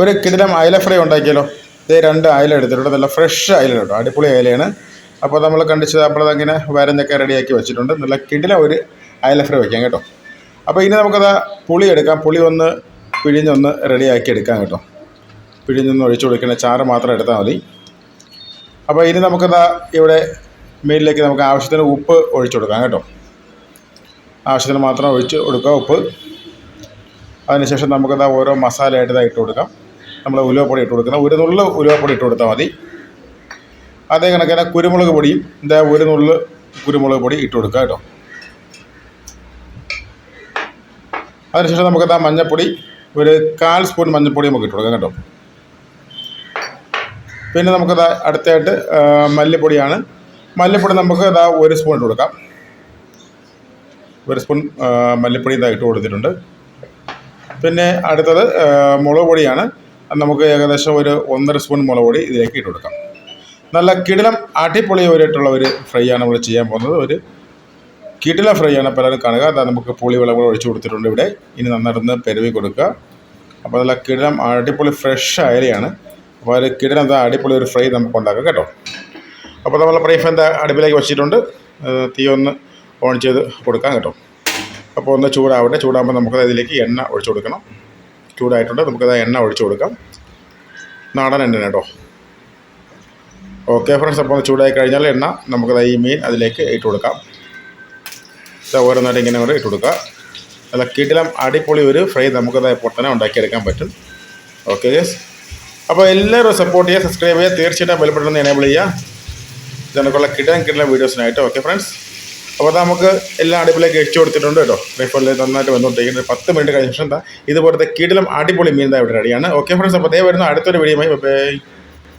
ഒരു കിടിലം അയല ഫ്രൈ ഉണ്ടാക്കിയാലോ? ഇതേ രണ്ട് അയല എടുത്തിട്ടുണ്ട്. നല്ല ഫ്രഷ് അയല കേട്ടോ. അടിപൊളി അയലയാണ്. അപ്പോൾ നമ്മൾ കണ്ടിച്ചത് അപ്പോഴതങ്ങനെ വരഞ്ഞൊക്കെ റെഡിയാക്കി വെച്ചിട്ടുണ്ട്. നല്ല കിടിലം ഒരു അയല ഫ്രൈ വയ്ക്കാം കേട്ടോ. അപ്പോൾ ഇനി നമുക്കത് പുളി എടുക്കാം. പുളി ഒന്ന് പിഴിഞ്ഞൊന്ന് റെഡിയാക്കി എടുക്കാം കേട്ടോ. പിഴിഞ്ഞൊന്ന് ഒഴിച്ചു കൊടുക്കുന്ന ചാറ് മാത്രം എടുത്താൽ മതി. അപ്പോൾ ഇനി നമുക്കതാ ഇവിടെ മീനിലേക്ക് നമുക്ക് ആവശ്യത്തിന് ഉപ്പ് ഒഴിച്ചു കൊടുക്കാം കേട്ടോ. ആവശ്യത്തിന് മാത്രം ഒഴിച്ച് കൊടുക്കുക ഉപ്പ്. അതിനുശേഷം നമുക്കത് ഓരോ മസാലയായിട്ട് ഇട്ട് കൊടുക്കാം. നമ്മൾ ഉലുവപ്പൊടി ഇട്ട് കൊടുക്കുന്നത് ഒരു നുള്ളു ഉലുവപ്പൊടി ഇട്ട് കൊടുത്താൽ മതി. അതേ കണക്കിന് കുരുമുളക് പൊടിയും ഇതാ ഒരു നുള്ളു കുരുമുളക് പൊടി ഇട്ട് കൊടുക്കുക കേട്ടോ. അതിനുശേഷം നമുക്ക് എന്താ മഞ്ഞൾപ്പൊടി ഒരു കാൽ സ്പൂൺ മഞ്ഞൾപ്പൊടി നമുക്ക് ഇട്ട് കൊടുക്കാം കേട്ടോ. പിന്നെ നമുക്കത് അടുത്തായിട്ട് മല്ലിപ്പൊടിയാണ്. മല്ലിപ്പൊടി നമുക്ക് ഇതാ ഒരു സ്പൂൺ ഇട്ട് കൊടുക്കാം. ഒരു സ്പൂൺ മല്ലിപ്പൊടി ഇതാ ഇട്ട് കൊടുത്തിട്ടുണ്ട്. പിന്നെ അടുത്തത് മുളക് പൊടിയാണ്. നമുക്ക് ഏകദേശം ഒരു ഒന്നര സ്പൂൺ മുളക് പൊടി ഇതിലേക്ക് ഇട്ട് കൊടുക്കാം. നല്ല കിടിലം അടിപൊളിയായിട്ടുള്ള ഒരു ഫ്രൈ ആണ് നമ്മൾ ചെയ്യാൻ പോകുന്നത്. ഒരു കിടില ഫ്രൈ ആണ് പലരും കാണുക. അതാ നമുക്ക് പുളി വെള്ളം ഒഴിച്ച് കൊടുത്തിട്ടുണ്ട് ഇവിടെ. ഇനി നന്നായിട്ടൊന്ന് പെരുവി കൊടുക്കുക. അപ്പോൾ നല്ല കിടിലം അടിപൊളി ഫ്രഷ് അയലയാണ്. അപ്പോൾ ഒരു കിടിലം എന്താ അടിപൊളി ഒരു ഫ്രൈ നമുക്ക് ഉണ്ടാക്കാം കേട്ടോ. അപ്പോൾ നമ്മൾ പ്രൈഫ് എന്താ അടുപ്പിലേക്ക് വെച്ചിട്ടുണ്ട്. തീ ഒന്ന് ഓൺ ചെയ്ത് കൊടുക്കാം കേട്ടോ. അപ്പോൾ ഒന്ന് ചൂടാവട്ടെ. ചൂടാകുമ്പോൾ നമുക്ക് അതിലേക്ക് എണ്ണ ഒഴിച്ചു കൊടുക്കണം. ചൂടായിട്ടുണ്ട്. നമുക്കത് എണ്ണ ഒഴിച്ചു കൊടുക്കാം. നാടൻ എണ്ണ കേട്ടോ. ഓക്കെ ഫ്രണ്ട്സ് അപ്പോൾ ചൂടായി കഴിഞ്ഞാൽ എണ്ണ നമുക്കത് ഈ മീൻ അതിലേക്ക് ഇട്ട് കൊടുക്കാം. ഓരോന്നായിട്ട് ഇങ്ങനെ കൂടെ ഇട്ട് കൊടുക്കുക. നല്ല കിടിലം അടിപൊളി ഒരു ഫ്രൈ നമുക്കത് പൊട്ടനെ ഉണ്ടാക്കിയെടുക്കാൻ പറ്റും. ഓക്കെ യെസ് അപ്പോൾ എല്ലാവരും സപ്പോർട്ട് ചെയ്യുക സബ്സ്ക്രൈബ് ചെയ്യുക. തീർച്ചയായിട്ടും ബെൽബട്ടൺ എനേബിൾ ചെയ്യുക. ഇതിനൊക്കെയുള്ള കിടലം കിട്ടുന്ന വീഡിയോസിനായിട്ട് ഓക്കെ ഫ്രണ്ട്സ് അപ്പോൾ നമുക്ക് എല്ലാം അടുപ്പിലേക്ക് വെച്ച് കൊടുത്തിട്ടുണ്ട് കേട്ടോ. റൈഫറിൽ നന്നായിട്ട് വന്നുകൊണ്ടിരിക്കുന്നത് പത്ത് മിനിറ്റ് കഴിഞ്ഞ ശേഷം ഇതുപോലത്തെ കിടിലം അടിപൊളി മീൻ ഇവിടെ റെഡിയാണ് ഓക്കെ ഫ്രണ്ട്സ് അപ്പോൾ ദേ വരുന്ന. അടുത്തൊരു വീഡിയോ ബൈ